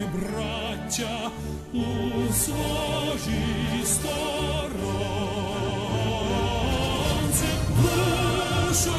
браття у своїй сторонці, душу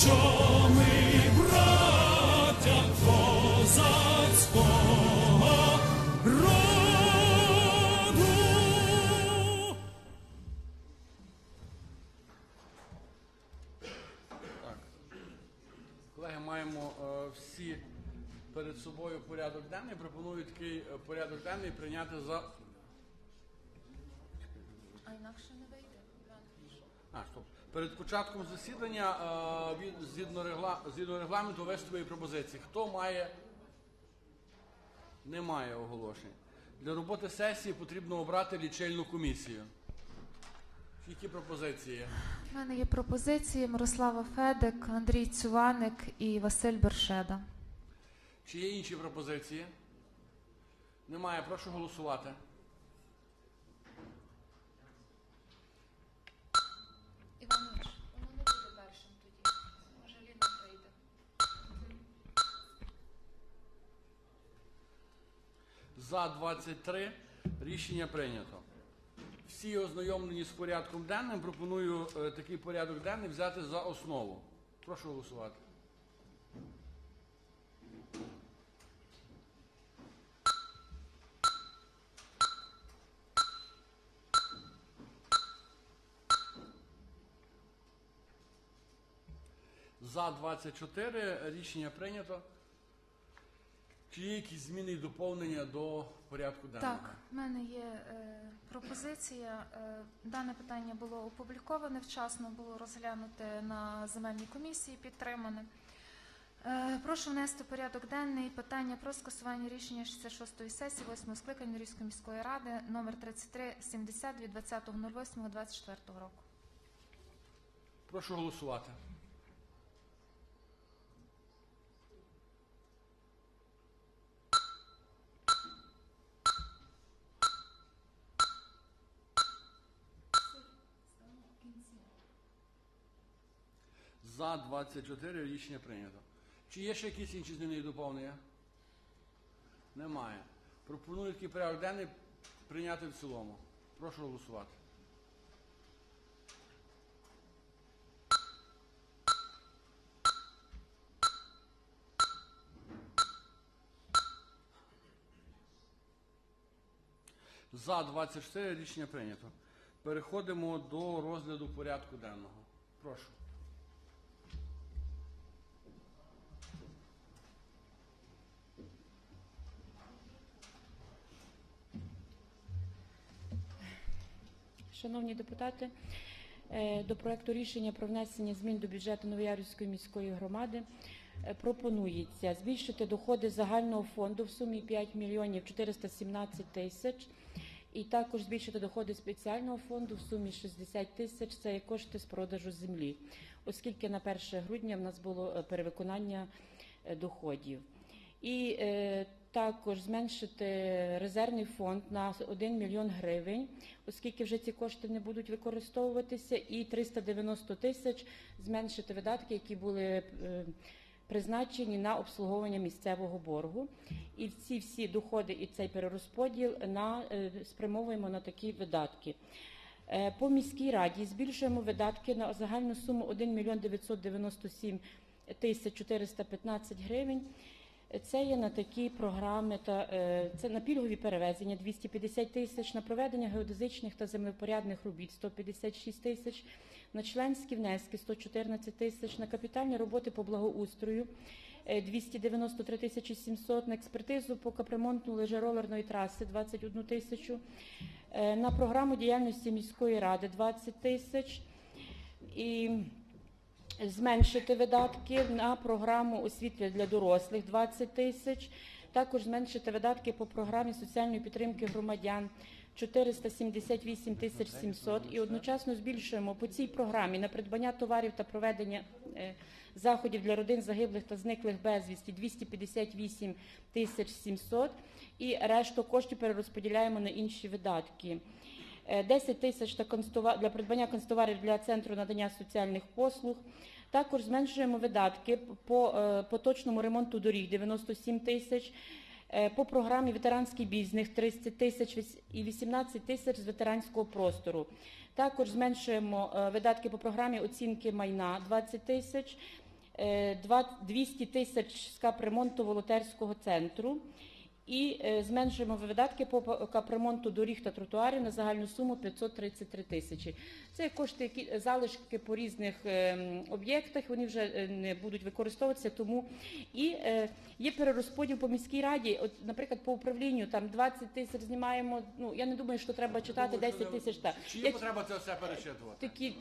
що ми браття козацького роду. Так. Колеги, маємо е, всі перед собою порядок денний. Пропоную такий е, порядок денний прийняти за. А інакше не вийде. А, стоп. Перед початком засідання е, згідно, регла... згідно регламенту виступи і пропозиції. Хто має? Немає оголошень. Для роботи сесії потрібно обрати лічильну комісію. Які пропозиції? У мене є пропозиції Мирослава Федик, Андрій Цюваник і Василь Бершеда. Чи є інші пропозиції? Немає. Прошу голосувати. Іванович, воно не буде першим тоді. Може, Ліна прийде. За 23 рішення прийнято. Всі ознайомлені з порядком денним. Пропоную е, такий порядок денний взяти за основу. Прошу голосувати. За 24 рішення прийнято. Чи є якісь зміни і доповнення до порядку денного? Так, в мене є е, пропозиція. Е, дане питання було опубліковане вчасно, було розглянуте на земельній комісії, підтримане. Е, прошу внести в порядок денний питання про скасування рішення 66-ї сесії 8 скликання Різької міської ради номер 3370 від 20.08.24 року. Прошу голосувати. За 24 рішення прийнято. Чи є ще якісь інші зміни і доповнення? Немає. Пропоную такий порядок денний прийняти в цілому. Прошу голосувати. За 24 рішення прийнято. Переходимо до розгляду порядку денного. Прошу. Шановні депутати, е, до проекту рішення про внесення змін до бюджету Новоярівської міської громади е, пропонується збільшити доходи загального фонду в сумі 5 мільйонів 417 тисяч і також збільшити доходи спеціального фонду в сумі 60 тисяч. Це є кошти з продажу землі, оскільки на 1 грудня в нас було е, перевиконання доходів. І е, також зменшити резервний фонд на 1 мільйон гривень, оскільки вже ці кошти не будуть використовуватися, і 390 тисяч зменшити видатки, які були е, призначені на обслуговування місцевого боргу. І ці всі доходи і цей перерозподіл на, е, спрямовуємо на такі видатки. Е, По міській раді збільшуємо видатки на загальну суму 1 мільйон 997 тисяч 415 гривень. Це є на такі програми та е, це на пільгові перевезення 250 тисяч, на проведення геодезичних та землепорядних робіт 156 тисяч, на членські внески 114 тисяч, на капітальні роботи по благоустрою е, 293 тисячі 700, на експертизу по капремонту лежеролерної траси 21 тисячу, е, на програму діяльності міської ради 20 тисяч зменшити видатки на програму освіти для дорослих 20 тисяч, також зменшити видатки по програмі соціальної підтримки громадян 478 тисяч 700 і одночасно збільшуємо по цій програмі на придбання товарів та проведення е, заходів для родин загиблих та зниклих безвісті 258 тисяч 700 і решту коштів перерозподіляємо на інші видатки. Е, 10 тисяч для придбання констоварів для центру надання соціальних послуг. Також зменшуємо видатки по е, поточному ремонту доріг 97 тисяч. Е, По програмі ветеранський бізнес 30 тисяч і 18 тисяч з ветеранського простору. Також зменшуємо е, видатки по програмі оцінки майна 20 тисяч, е, 200 тисяч з капремонту волонтерського центру. І е, зменшуємо видатки по капремонту доріг та тротуарів на загальну суму 533 тисячі. Це кошти, які залишки по різних е, об'єктах. Вони вже е, не будуть використовуватися. Тому і є перерозподіл по міській раді. От, наприклад, по управлінню там 20 тисяч знімаємо. Ну я не думаю, що треба читати 10 тисяч. Так Чи Як потреба це все перечитувати? такі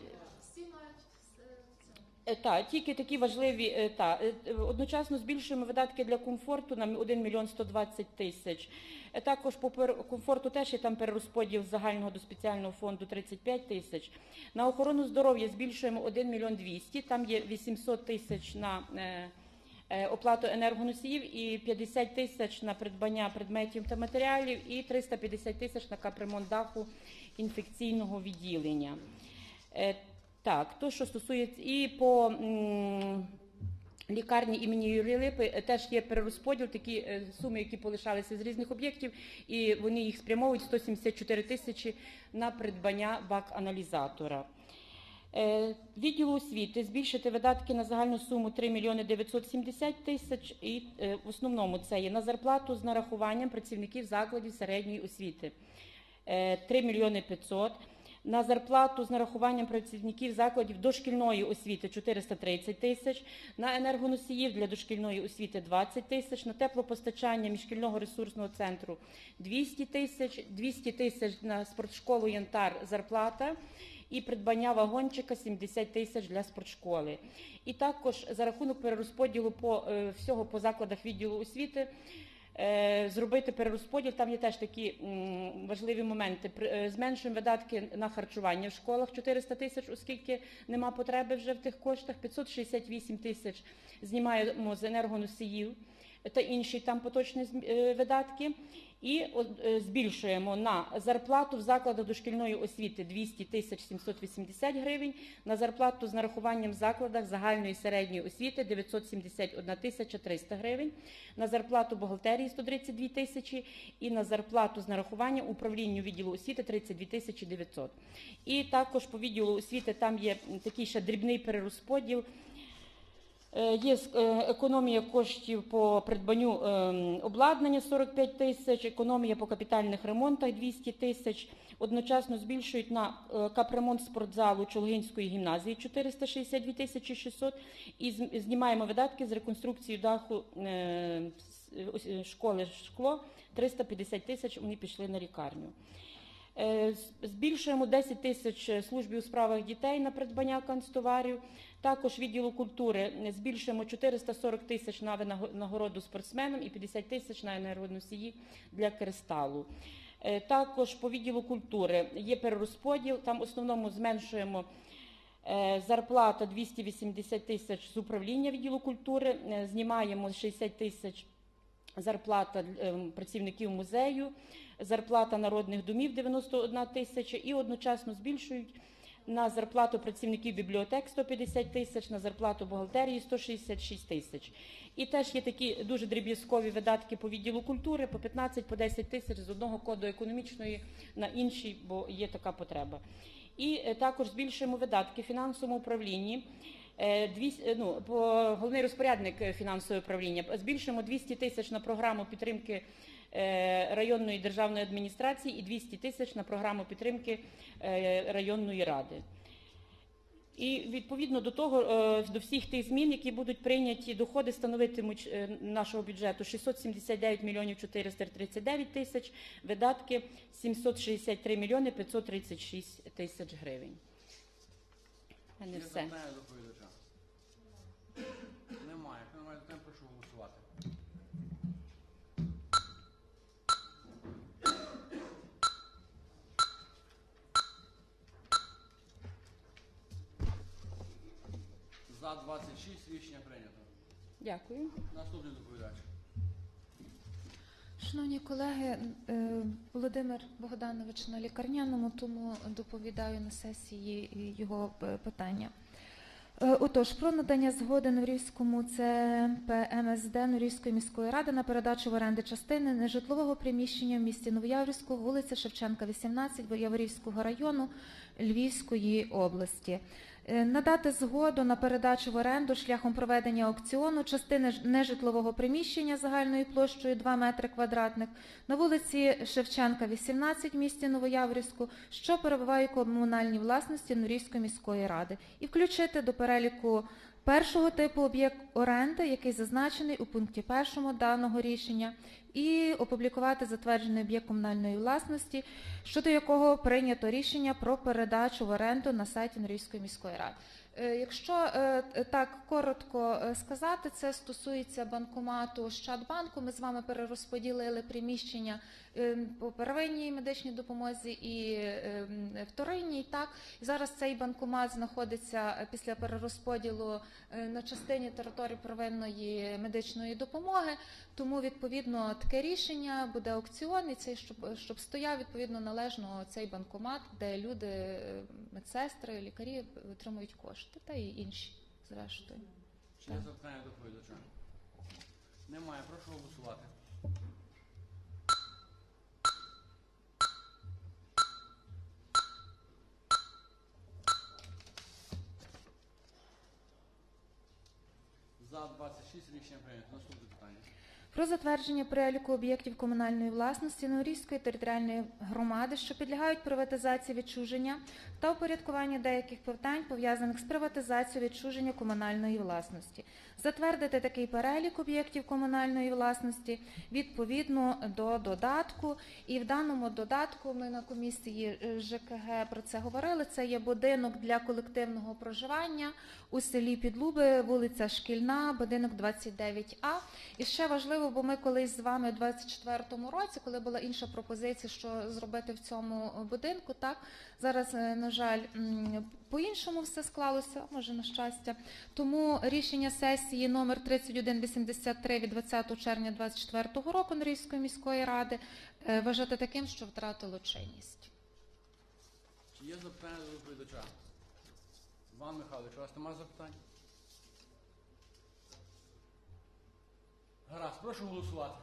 Та, тільки такі важливі, е, та, е, е, одночасно збільшуємо видатки для комфорту на 1 мільйон 120 тисяч. Е, Також по комфорту теж є там перерозподіл загального до спеціального фонду 35 тисяч. На охорону здоров'я збільшуємо 1 мільйон 200, там є 800 тисяч на е, е, оплату енергоносіїв і 50 тисяч на придбання предметів та матеріалів і 350 тисяч на капремонт даху інфекційного відділення. Так, то що стосується і по лікарні імені Юрія Липи е, теж є перерозподіл, такі е, суми, які полишалися з різних об'єктів, і вони їх спрямовують 174 тисячі на придбання бак-аналізатора. Е, Відділу освіти збільшити видатки на загальну суму 3 мільйони 970 тисяч, і в основному це є на зарплату з нарахуванням працівників закладів середньої освіти е, 3 мільйони 500, на зарплату з нарахуванням працівників закладів дошкільної освіти 430 тисяч, на енергоносіїв для дошкільної освіти 20 тисяч, на теплопостачання міжшкільного ресурсного центру 200 тисяч, 200 тисяч на спортшколу Янтар зарплата і придбання вагончика 70 тисяч для спортшколи. І також за рахунок перерозподілу по е, всього по закладах відділу освіти зробити перерозподіл. Там є теж такі важливі моменти. Е, Зменшуємо видатки на харчування в школах 400 тисяч, оскільки нема потреби вже в тих коштах. 568 тисяч знімаємо з енергоносіїв та інші там поточні е, видатки. І е, збільшуємо на зарплату в закладах дошкільної освіти 200 тисяч 780 гривень, на зарплату з нарахуванням в закладах загальної середньої освіти 971 тисяча 300 гривень, на зарплату бухгалтерії 132 тисячі і на зарплату з нарахуванням управлінню відділу освіти 32 тисячі 900. І також по відділу освіти там є такий ще дрібний перерозподіл. Е, Є е, економія коштів по придбанню ем, обладнання 45 тисяч, економія по капітальних ремонтах 200 тисяч. Одночасно збільшують на е, капремонт спортзалу Чолгинської гімназії 462 тисячі 600 і знімаємо видатки з реконструкції даху е, с- ось, е, школи шкло 350 тисяч. Вони пішли на лікарню. Збільшуємо 10 тисяч службі у справах дітей на придбання канцтоварів. Також відділу культури е, збільшуємо 440 тисяч на винаго- нагороду спортсменам і 50 тисяч на енергоносії для кристалу. Е, Також по відділу культури є перерозподіл. Там в основному зменшуємо е, зарплата 280 тисяч з управління відділу культури, знімаємо 60 тисяч зарплата працівників музею, зарплата народних домів 91 тисяча і одночасно збільшують на зарплату працівників бібліотек 150 тисяч, на зарплату бухгалтерії 166 тисяч. І теж є такі дуже дріб'язкові видатки по відділу культури по 15 по 10 тисяч з одного коду економічної на інший, бо є така потреба. І е, також збільшуємо видатки фінансовому управлінні. Е, двіс- е, ну, головний розпорядник е, фінансового управління збільшуємо 200 тисяч на програму підтримки е, районної державної адміністрації і 200 тисяч на програму підтримки е, районної ради. І відповідно до того, е, до всіх тих змін, які будуть прийняті, доходи становитимуть е, нашого бюджету 679 мільйонів 439 тисяч, видатки 763 мільйони 536 тисяч гривень. Мене Є все. Запитання? За 26 рішення прийнято. Дякую. Наступний доповідач. Шановні колеги, е, Володимир Богданович на лікарняному, тому доповідаю на сесії його е, питання. Е, Отож, про надання згоди Новорівському ЦП МСД Новорівської міської ради на передачу в оренди частини нежитлового приміщення в місті Новояврівську, вулиця Шевченка, 18, Яворівського району Львівської області. Е, Надати згоду на передачу в оренду шляхом проведення аукціону частини нежитлового приміщення загальною площею 2 метри квадратних на вулиці Шевченка, 18 в місті Новояврівську, що перебуває у комунальній власності Нурівської міської ради, і включити до переліку першого типу об'єкт оренди, який зазначений у пункті першому даного рішення, і опублікувати затверджений об'єкт комунальної власності, щодо якого прийнято рішення про передачу в оренду на сайті Норівської міської ради. Е, Якщо е, так коротко е, сказати, це стосується банкомату Ощадбанку. Ми з вами перерозподілили приміщення по первинній медичній допомозі і е, вторинній. Так і зараз цей банкомат знаходиться е, після перерозподілу е, на частині території первинної медичної допомоги. Тому відповідно таке рішення буде аукціон, і цей щоб, щоб стояв відповідно належно цей банкомат, де люди, е, медсестри, лікарі отримують кошти та і інші зрештою. Чи є запитання доповідача? Немає. Прошу голосувати. За 26 рішення прийнято. Наступне питання. Про затвердження переліку об'єктів комунальної власності Новорізької територіальної громади, що підлягають приватизації відчуження та упорядкування деяких питань, пов'язаних з приватизацією відчуження комунальної власності. Затвердити такий перелік об'єктів комунальної власності відповідно до додатку. І в даному додатку ми на комісії е, ЖКГ про це говорили. Це є будинок для колективного проживання у селі Підлуби, вулиця Шкільна, будинок 29А. І ще важливо, бо ми колись з вами у 24-му році, коли була інша пропозиція, що зробити в цьому будинку, так зараз, е, на жаль, по-іншому все склалося, може на щастя. Тому рішення сесії номер 3183 від 20 червня 24 року Норівської міської ради е, вважати таким, що втратило чинність. Чи є запитання до доповідача? Іван Михайлович, у вас немає запитань? Гаразд, прошу голосувати.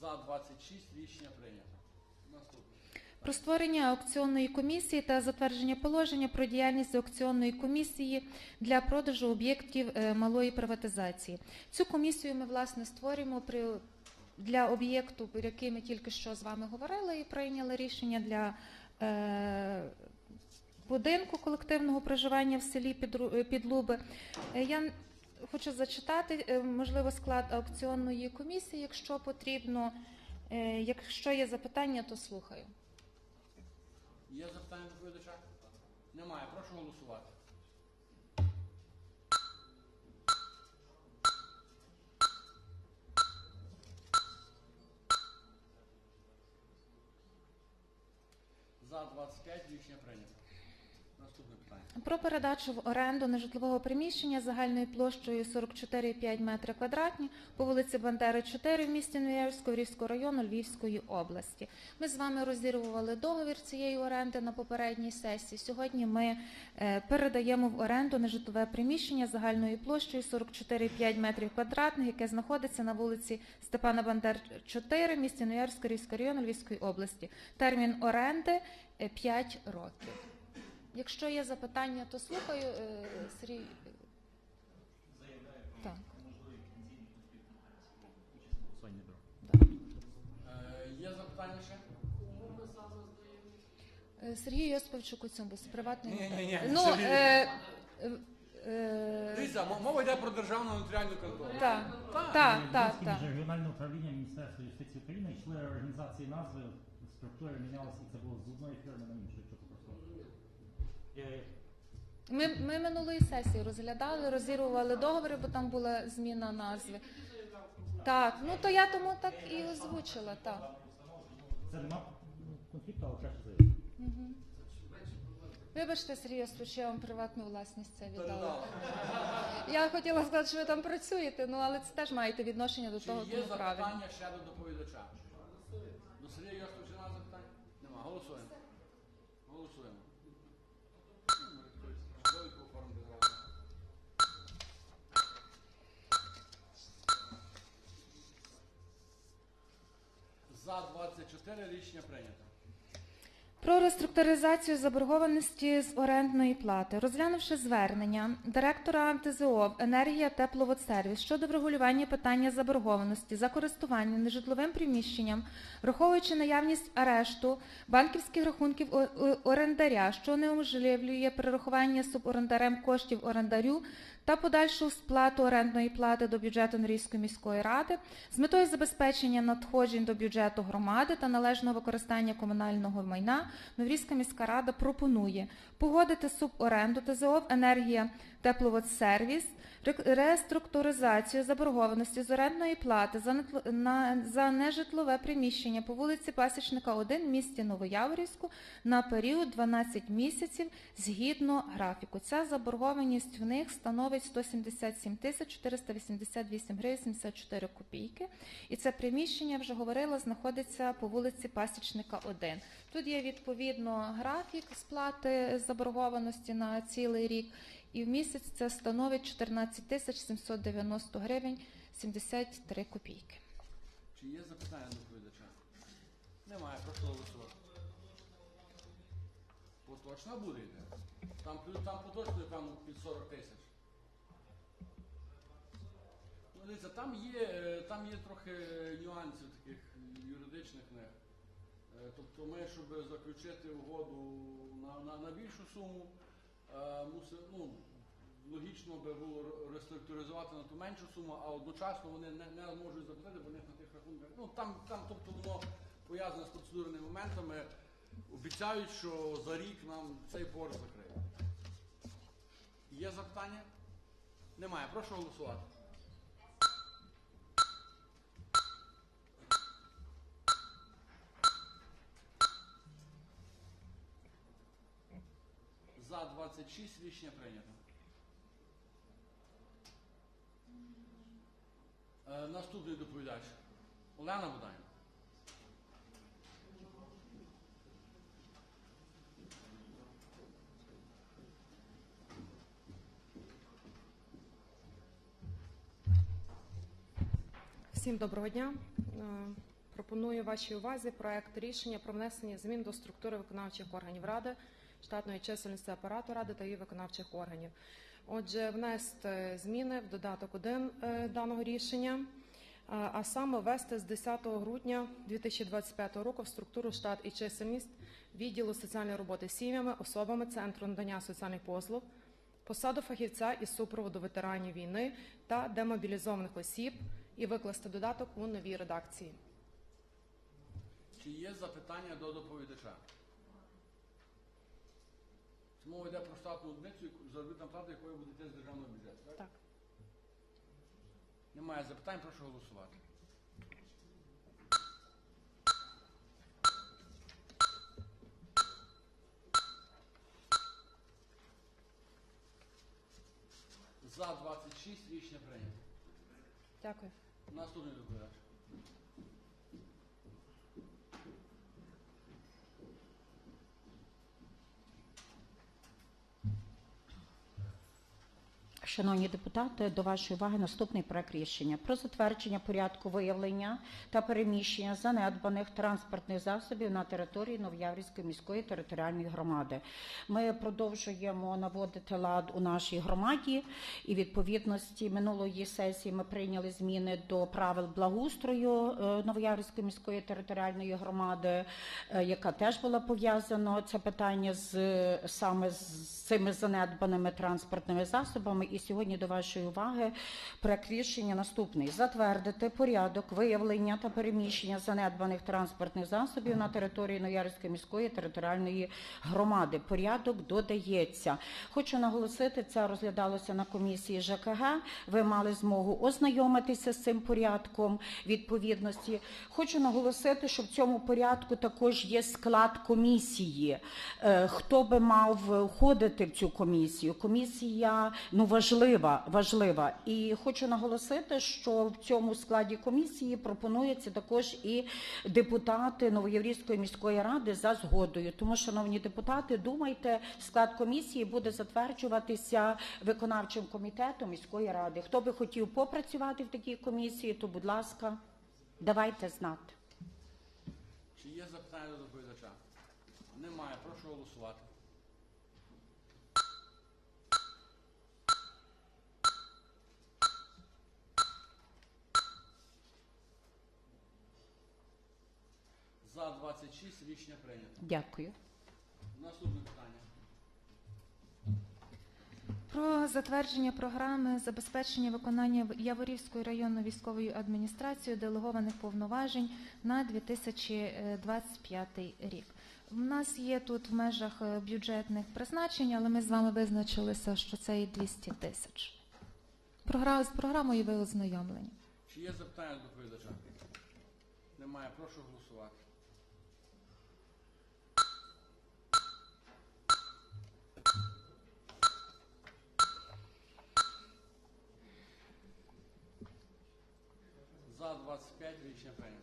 За 26 рішення прийнято. Наступне. Про створення аукціонної комісії та затвердження положення про діяльність аукціонної комісії для продажу об'єктів е, малої приватизації. Цю комісію ми власне створюємо при для об'єкту, про який ми тільки що з вами говорили і прийняли рішення для е, будинку колективного проживання в селі е, Підлуби. Е, Я хочу зачитати, можливо, склад аукціонної комісії, якщо потрібно. Якщо є запитання, то слухаю. Є запитання до доповідача? Немає. Прошу голосувати. За 25 рішення прийнято. Про передачу в оренду нежитлового приміщення загальною площею 44,5 метри квадратні по вулиці Бандери, 4 в місті Новоярського Рівського району Львівської області. Ми з вами розірвували договір цієї оренди на попередній сесії. Сьогодні ми е, передаємо в оренду нежитлове приміщення загальною площею 44,5 метрів квадратних, яке знаходиться на вулиці Степана Бандер, 4 в місті Новоярського Рівського району Львівської області. Термін оренди 5 років. Якщо є запитання, то слухаю. Е, Сергій. Так. Е, є запитання ще? Е, Сергій Йосиповичу Куцюмбус, приватний. Ні-ні-ні, Ну, е, е, Дивіться, м- мова йде про державну нотаріальну контору. так, Так. так, так, міжрегіональне управління Міністерства юстиції України йшли організації назви, структури мінялися, і це було з одної фірми на іншу. Ми, ми минулої сесії розглядали, розірвували договори, бо там була зміна назви. Так, ну то я тому так і озвучила, так. Це нема конфлікту, але краще заявити. Вибачте, Сергій Йосипович, що я вам приватну власність це віддала. Я хотіла сказати, що ви там працюєте, ну але це теж маєте відношення до Чи того, є тому правильно. запитання ще до доповідача? До Сергія Йосиповича За-24 рішення прийнято. Про реструктуризацію заборгованості з орендної плати, розглянувши звернення директора МТЗО енергія тепловодсервіс щодо врегулювання питання заборгованості за користування нежитловим приміщенням, враховуючи наявність арешту банківських рахунків орендаря, що не уможливлює перерахування суборендарем коштів орендарю та подальшу сплату орендної плати до бюджету Норізької міської ради з метою забезпечення надходжень до бюджету громади та належного використання комунального майна Новорізька міська рада пропонує погодити суборенду ТЗОВ «Енергія Тепловодсервіс» реструктуризацію заборгованості з орендної плати за нежитлове приміщення по вулиці Пасічника 1 в місті Новояворівську на період 12 місяців згідно графіку. Ця заборгованість в них становить 177 тисяч 488 гривень 74 копійки. І це приміщення, вже говорила, знаходиться по вулиці Пасічника 1. Тут є відповідно графік сплати заборгованості на цілий рік, і в місяць це становить 14 тисяч 790 гривень 73 копійки. Чи є запитання до доповідача? Немає, прошу голосувати. Поточна буде йде. Там, там поточно там під 40 тисяч. Дивіться, там є, там є трохи нюансів таких юридичних в них. Е, Тобто ми, щоб заключити угоду на, на, на більшу суму, е, ну, логічно би було реструктуризувати на ту меншу суму, а одночасно вони не, не можуть заплатити, бо них на тих рахунках. Ну там, там тобто воно пов'язане з процедурними моментами. Обіцяють, що за рік нам цей борг закриють. Є запитання? Немає. Прошу голосувати. За 26 рішення прийнято. Е, наступний доповідач. Олена Буданівна. Всім доброго дня. Е, Пропоную вашій увазі проект рішення про внесення змін до структури виконавчих органів ради, штатної чисельності апарату ради та її виконавчих органів. Отже, внести зміни в додаток 1 е, даного рішення, е, а саме ввести з 10 грудня 2025 року в структуру штат і чисельність відділу соціальної роботи сім'ями, особами центру надання соціальних послуг, посаду фахівця із супроводу ветеранів війни та демобілізованих осіб і викласти додаток у новій редакції. Чи є запитання до доповідача? Це мова йде про штатну одиницю, заробітна плата якої буде йти з державного бюджету, так? Так. Немає запитань, прошу голосувати. За 26 рішення прийнято. Дякую. Наступний доповідач. Шановні депутати, до вашої уваги наступний проект рішення про затвердження порядку виявлення та переміщення занедбаних транспортних засобів на території Новояврівської міської територіальної громади. Ми продовжуємо наводити лад у нашій громаді, і відповідності минулої сесії ми прийняли зміни до правил благоустрою е, Новояврівської міської територіальної громади, е, яка теж була пов'язана це питання з саме з цими занедбаними транспортними засобами. І сьогодні до вашої уваги проект рішення наступний: затвердити порядок виявлення та переміщення занедбаних транспортних засобів на території Ноярської міської територіальної громади. Порядок додається. Хочу наголосити, це розглядалося на комісії ЖКГ. Ви мали змогу ознайомитися з цим порядком відповідності. Хочу наголосити, що в цьому порядку також є склад комісії. Е, Хто би мав входити в цю комісію? Комісія ну важлива, важлива. важлива. І хочу наголосити, що в цьому складі комісії пропонується також і депутати Новоєврівської міської ради за згодою. Тому, шановні депутати, думайте, склад комісії буде затверджуватися виконавчим комітетом міської ради. Хто би хотів попрацювати в такій комісії, то будь ласка, давайте знати. Чи є запитання до доповідача? Немає. Прошу голосувати. За 26 рішення прийнято. Дякую. Наступне питання. Про затвердження програми забезпечення виконання Яворівською районною військовою адміністрацією делегованих повноважень на 2025 рік. У нас є тут в межах е, бюджетних призначень, але ми з вами визначилися, що це і 200 тисяч. Програ- З програмою ви ознайомлені. Чи є запитання до доповідача? Немає. Прошу голосувати. 25 річня прийнято.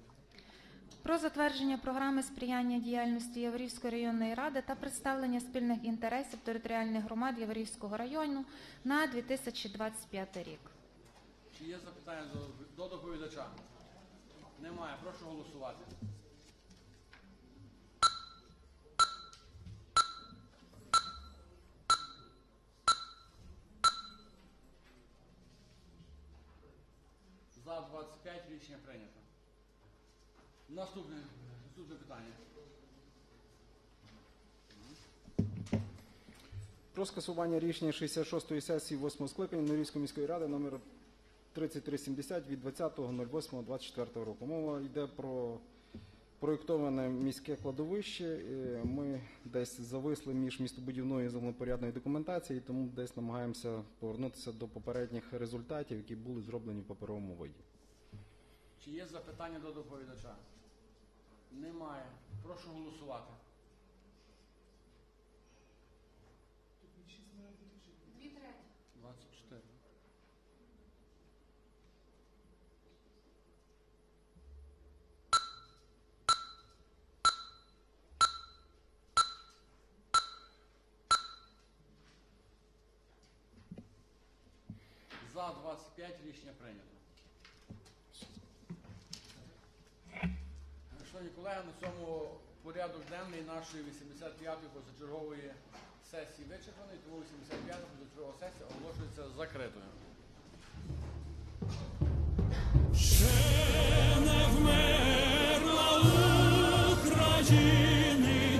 Про затвердження програми сприяння діяльності Яворівської районної ради та представлення спільних інтересів територіальних громад Яворівського району на 2025 рік. Чи є запитання до, до доповідача? Немає. Прошу голосувати. За 25 рішення прийнято. Наступне, наступне питання. Про скасування рішення 66-ї сесії 8 скликання Норівської міської ради номер 3370 від 20.08.24 року. Мова йде про проєктоване міське кладовище. Е, Ми десь зависли між містобудівною і землепорядною документацією, тому десь намагаємося повернутися до попередніх результатів, які були зроблені в паперовому виді. Чи є запитання до доповідача? Немає. Прошу голосувати. За 25 рішення прийнято. Шановні колеги, на цьому порядок денний нашої 85-ї позачергової сесії вичерпаний, тому 85-та позачергова сесія оголошується закритою. Ще не вмерла України